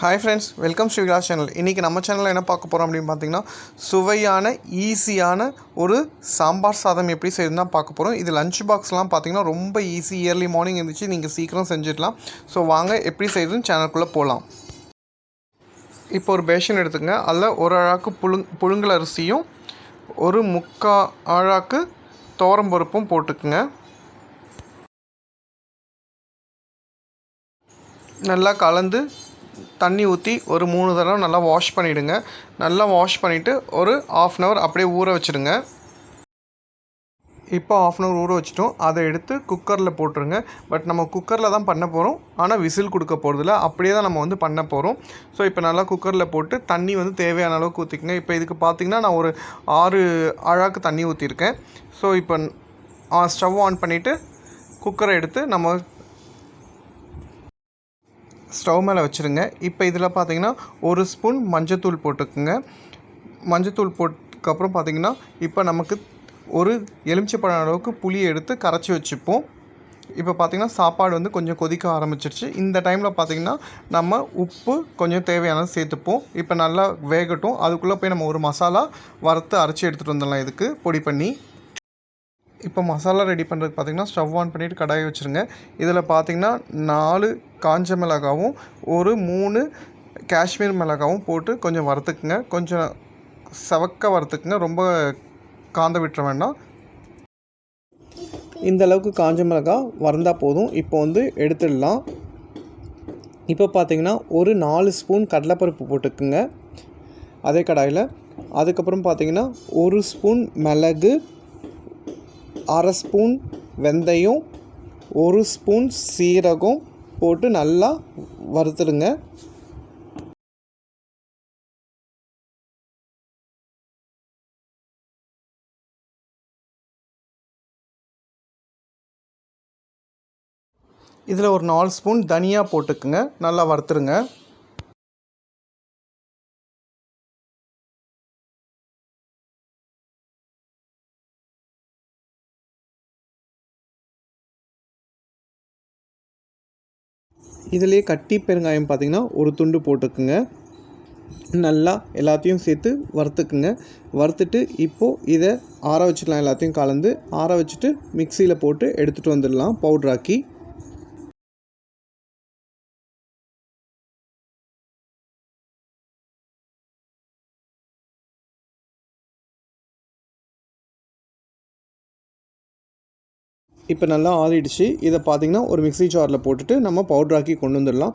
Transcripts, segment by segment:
Hi friends welcome Sri Vilas channel இன்றைக்கி நம்ம சேனலில் என்ன பார்க்க போகிறோம் அப்படின்னு பார்த்தீங்கன்னா சுவையான ஈஸியான ஒரு சாம்பார் சாதம் எப்படி செய்யணும்னா பார்க்க போகிறோம் இது லஞ்ச் பாக்ஸ்லாம் பார்த்தீங்கன்னா ரொம்ப ஈஸி இயர்லி மார்னிங் இருந்துச்சு நீங்கள் சீக்கிரம் செஞ்சிடலாம். ஸோ வாங்க எப்படி செய்யுதுன்னு சேனலுக்குள்ளே போகலாம் இப்போ ஒரு பேஷன் எடுத்துங்க அதில் ஒரு அழாக்கு புழுங் புழுங்கல் அரிசியும் ஒரு முக்கா அழாக்கு தோரம்பருப்பும் போட்டுக்குங்க. நல்லா கலந்து தண்ணி ஊற்றி ஒரு மூணு தடவை நல்லா வாஷ் பண்ணிவிடுங்க நல்லா வாஷ் பண்ணிவிட்டு ஒரு ஆஃப் அன் ஹவர் அப்படியே ஊற வச்சுடுங்க. இப்போ ஆஃப் அன் ஹவர் ஊற வச்சிட்டோம். அதை எடுத்து குக்கரில் போட்டுருங்க. பட் நம்ம குக்கரில் தான் பண்ண போகிறோம் ஆனால் விசில் கொடுக்க போகிறதில்ல அப்படியே தான் நம்ம வந்து பண்ண போகிறோம் ஸோ இப்போ நல்லா குக்கரில் போட்டு தண்ணி வந்து தேவையான அளவுக்கு ஊற்றிக்கங்க இப்போ இதுக்கு பார்த்திங்கன்னா நான் ஒரு ஆறு அழாக்கு தண்ணி ஊற்றிருக்கேன் ஸோ இப்போ ஸ்டவ் ஆன் பண்ணிவிட்டு குக்கரை எடுத்து நம்ம ஸ்டவ் மேலே வச்சுருங்க. இப்போ இதில் பார்த்தீங்கன்னா ஒரு ஸ்பூன் மஞ்சத்தூள் போட்டுக்குங்க. மஞ்சத்தூள் போட்டதுக்கப்புறம் பார்த்தீங்கன்னா இப்போ நமக்கு ஒரு எலுமிச்சப்பழம் அளவுக்கு புளியை எடுத்து கரைச்சி வச்சுப்போம். இப்போ பார்த்திங்கன்னா சாப்பாடு வந்து கொஞ்சம் கொதிக்க ஆரம்பிச்சிருச்சு. இந்த டைமில் பார்த்திங்கன்னா நம்ம உப்பு கொஞ்சம் தேவையானது சேர்த்துப்போம். இப்போ நல்லா வேகட்டும். அதுக்குள்ளே போய் நம்ம ஒரு மசாலா வறுத்து அரைச்சி எடுத்துகிட்டு வந்துடலாம் இதுக்கு. பொடி பண்ணி. இப்போ மசாலா ரெடி பண்ணுறதுக்கு பார்த்திங்கன்னா ஸ்டவ் ஆன் பண்ணிவிட்டு கடாயை வச்சுருங்க. இதில் பார்த்திங்கன்னா நாலு காஞ்ச மிளகாவும் ஒரு மூணு காஷ்மீர் மிளகாவும் போட்டு கொஞ்சம் வறுத்துக்குங்க. கொஞ்சம் செவக்க வறுத்துக்குங்க. ரொம்ப காந்த விட்டுற வேண்டாம். இந்த அளவுக்கு காஞ்ச மிளகா வறந்தால் போதும். இப்போ வந்து எடுத்துடலாம். இப்போ பார்த்தீங்கன்னா ஒரு நாலு ஸ்பூன் கடலைப்பருப்பு போட்டுக்குங்க. அதே கடாயில். அதுக்கப்புறம் பார்த்தீங்கன்னா ஒரு ஸ்பூன் மிளகு அரை ஸ்பூன் வெந்தயம் ஒரு ஸ்பூன் சீரகம் போட்டு நல்லா வறுத்துடுங்க. இதில் ஒரு நாலு ஸ்பூன் தனியா போட்டுக்குங்க. நல்லா வறுத்துருங்க இதிலே கட்டி பெருங்காயம் பார்த்திங்கன்னா ஒரு துண்டு போட்டுக்குங்க. நல்லா எல்லாத்தையும் சேர்த்து வறுத்துக்குங்க. வறுத்துட்டு இப்போது இதை ஆற வச்சுக்கலாம் எல்லாத்தையும் கலந்து. ஆற வச்சுட்டு மிக்சியில் போட்டு எடுத்துகிட்டு வந்துடலாம். பவுட்ராக்கி இப்போ நல்லா ஆறிடுச்சு. இதை பார்த்திங்கன்னா ஒரு மிக்ஸி ஜாரில் போட்டுட்டு நம்ம பவுட்ராக்கி கொண்டு வந்துடலாம்.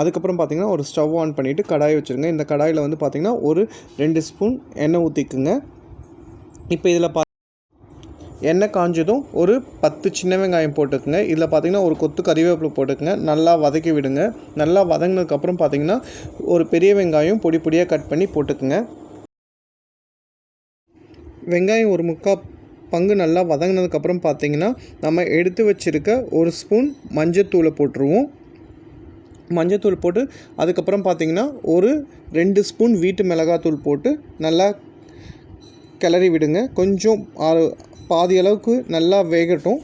அதுக்கப்புறம் பார்த்திங்கன்னா ஒரு ஸ்டவ் ஆன் பண்ணிவிட்டு கடாய் வச்சுருங்க. இந்த கடாயில் வந்து பார்த்திங்கன்னா ஒரு ரெண்டு ஸ்பூன் எண்ணெய் ஊற்றிக்குங்க இப்போ இதில் பா எண்ணெய் காஞ்சதும் ஒரு பத்து சின்ன வெங்காயம் போட்டுக்கோங்க. இதில் பார்த்திங்கன்னா ஒரு கொத்து கறிவேப்பிலை போட்டுக்கோங்க. நல்லா வதக்கி விடுங்க. நல்லா வதங்கினதுக்கப்புறம் பார்த்திங்கன்னா ஒரு பெரிய வெங்காயம் பொடி பொடியாக கட் பண்ணி போட்டுக்குங்க. வெங்காயம் ஒரு முக்கால் பங்கு நல்லா வதங்கினதுக்கப்புறம் பார்த்தீங்கன்னா நம்ம எடுத்து வச்சுருக்க ஒரு ஸ்பூன் மஞ்சத்தூளை போட்டுருவோம். மஞ்சத்தூள் போட்டு அதுக்கப்புறம் பார்த்திங்கன்னா ஒரு ரெண்டு ஸ்பூன் வீட்டு மிளகாத்தூள் போட்டு நல்லா கிளறி விடுங்க. கொஞ்சம் பாதி அளவுக்கு நல்லா வேகட்டும்.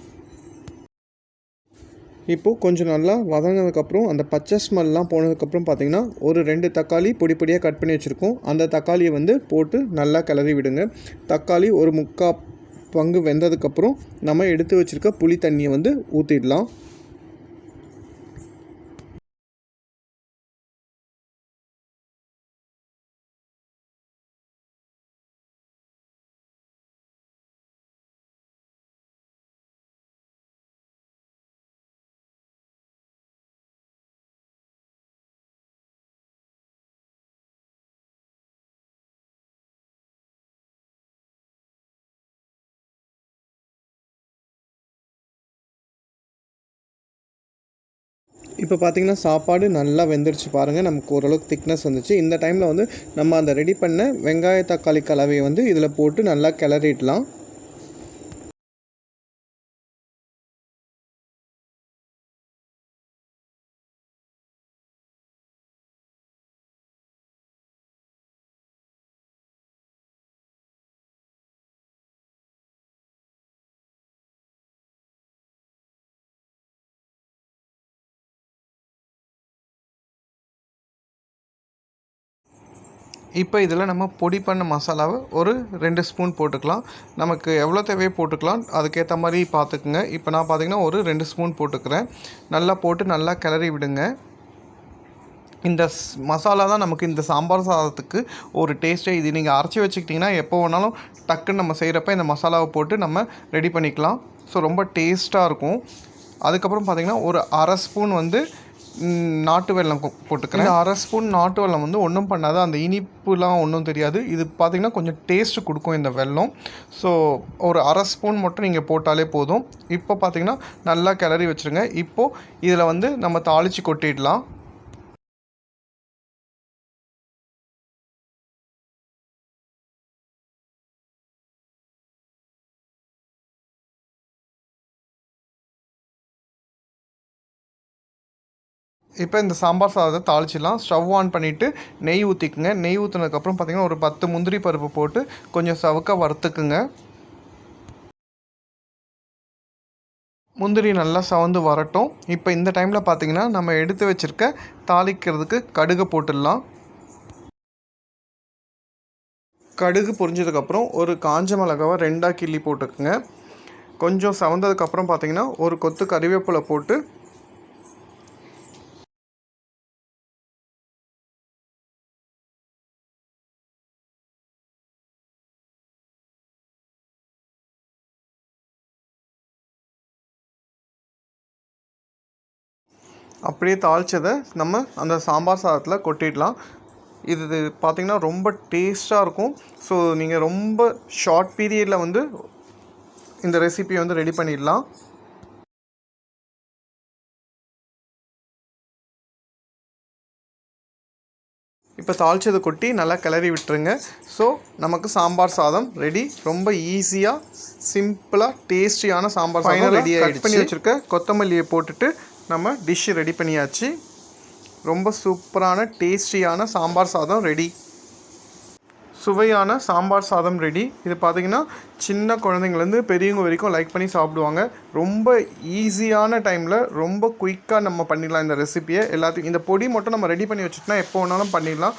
இப்போது கொஞ்சம் நல்லா வதங்கினதுக்கப்புறம் அந்த பச்சை ஸ்மெல்லாம் போனதுக்கப்புறம் பார்த்திங்கன்னா ஒரு ரெண்டு தக்காளி பொடி பொடியாக கட் பண்ணி வச்சுருக்கோம். அந்த தக்காளியை வந்து போட்டு நல்லா கிளறி விடுங்க. தக்காளி ஒரு முக்கால் பங்கு வெந்ததுக்கப்புறம் நம்ம எடுத்து வச்சுருக்க புளி தண்ணியை வந்து ஊற்றிடலாம் இப்போ பார்த்திங்கன்னா சாப்பாடு நல்லா வெந்துருச்சு பாருங்கள் நமக்கு ஓரளவுக்கு திக்னஸ் வந்துச்சு. இந்த டைமில் வந்து நம்ம அந்த ரெடி பண்ண வெங்காய தக்காளி கலவையை வந்து இதில் போட்டு நல்லா கிளறிடலாம். இப்போ இதில் நம்ம பொடி பண்ண மசாலாவை ஒரு ரெண்டு ஸ்பூன் போட்டுக்கலாம். நமக்கு எவ்வளோ தேவையோ போட்டுக்கலாம். அதுக்கேற்ற மாதிரி பார்த்துக்குங்க. இப்போ நான் பார்த்தீங்கன்னா ஒரு ரெண்டு ஸ்பூன் போட்டுக்கிறேன். நல்லா போட்டு நல்லா கிளறி விடுங்க. இந்த ஸ்- மசாலா தான் நமக்கு இந்த சாம்பார் சாதத்துக்கு ஒரு டேஸ்ட்டே இது நீங்கள் அரைச்சி வச்சுக்கிட்டிங்கன்னா எப்போ வேணாலும் டக்குன்னு நம்ம செய்கிறப்ப இந்த மசாலாவை போட்டு நம்ம ரெடி பண்ணிக்கலாம். ஸோ ரொம்ப டேஸ்ட்டாக இருக்கும். அதுக்கப்புறம் பார்த்தீங்கன்னா ஒரு அரை ஸ்பூன் வந்து நாட்டு வெள்ளம் போட்டுக்கிறேன். அரை ஸ்பூன் நாட்டு வெல்லம் வந்து ஒன்றும் பண்ணாது அந்த இனிப்புலாம் ஒன்றும் தெரியாது. இது பார்த்தீங்கன்னா கொஞ்சம் டேஸ்ட் கொடுக்கும் இந்த வெல்லம். ஸோ ஒரு அரை ஸ்பூன் மட்டும் நீங்கள் போட்டாலே போதும். இப்போ பார்த்தீங்கன்னா நல்லா கிளறி வச்சுருங்க. இப்போது இதில் வந்து நம்ம தாளித்து கொட்டிடலாம். இப்போ இந்த சாம்பார் சாதத்தை தாளிச்சிடலாம். ஸ்டவ் ஆன் பண்ணிவிட்டு நெய் ஊற்றிக்குங்க நெய் ஊற்றினதுக்கப்புறம் பார்த்தீங்கன்னா ஒரு பத்து முந்திரி பருப்பு போட்டு கொஞ்சம் சவுக்க வறுத்துக்குங்க. முந்திரி நல்லா சவந்து வரட்டும். இப்போ இந்த டைமில் பார்த்திங்கன்னா நம்ம எடுத்து வச்சுருக்க தாளிக்கிறதுக்கு கடுகு போட்டுடலாம். கடுகு பொரிஞ்சதுக்கப்புறம் ஒரு காஞ்ச மிளகாவை ரெண்டாக கிள்ளி போட்டுக்குங்க. கொஞ்சம் சவந்ததுக்கப்புறம் பார்த்தீங்கன்னா ஒரு கொத்து கறிவேப்பிலை போட்டு அப்படியே தாளிச்சதை நம்ம அந்த சாம்பார் சாதத்தில் கொட்டிடலாம். இது பார்த்திங்கன்னா ரொம்ப டேஸ்ட்டாக இருக்கும். ஸோ நீங்கள் ரொம்ப ஷார்ட் பீரியடில் வந்து இந்த ரெசிபியை வந்து ரெடி பண்ணிடலாம். இப்போ தாளிச்சதை கொட்டி நல்லா கிளறி விட்டுருங்க. ஸோ நமக்கு சாம்பார் சாதம் ரெடி ரொம்ப ஈஸியாக சிம்பிளாக டேஸ்டியான சாம்பார் சாதம் ரெடி ஆகிடுச்சு பண்ணி வச்சுருக்க கொத்தமல்லியை போட்டுட்டு நம்ம டிஷ்ஷு ரெடி பண்ணியாச்சு. ரொம்ப சூப்பரான டேஸ்டியான சாம்பார் சாதம் ரெடி சுவையான சாம்பார் சாதம் ரெடி இது பார்த்தீங்கன்னா சின்ன குழந்தைங்கலேருந்து பெரியவங்க வரைக்கும் லைக் பண்ணி சாப்பிடுவாங்க. ரொம்ப ஈஸியான டைமில் ரொம்ப குயிக்காக நம்ம பண்ணிடலாம் இந்த ரெசிபியை எல்லாத்தையும் இந்த பொடி மட்டும் நம்ம ரெடி பண்ணி வச்சுட்டோம்னா எப்போ வேணாலும் பண்ணிடலாம்.